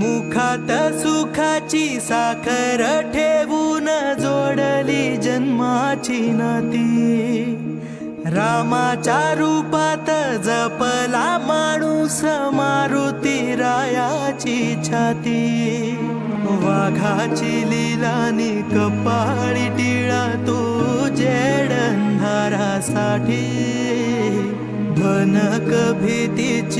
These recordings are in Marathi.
मुखात सुखाची साखर ठेवून जोडली जन्माची नाती. रामाच्या रूपात जपला माणूस मारुती रायाची छाती. वाघाची लिलानी कपाळी टिळा तू जेडंधारासाठी. भनक भीतीची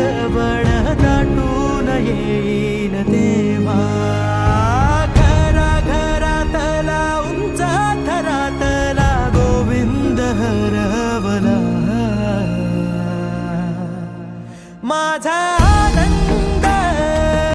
हरपला दाटून येईन देवा घरा घरातला उंच थरातला गोविंद हरवला माझा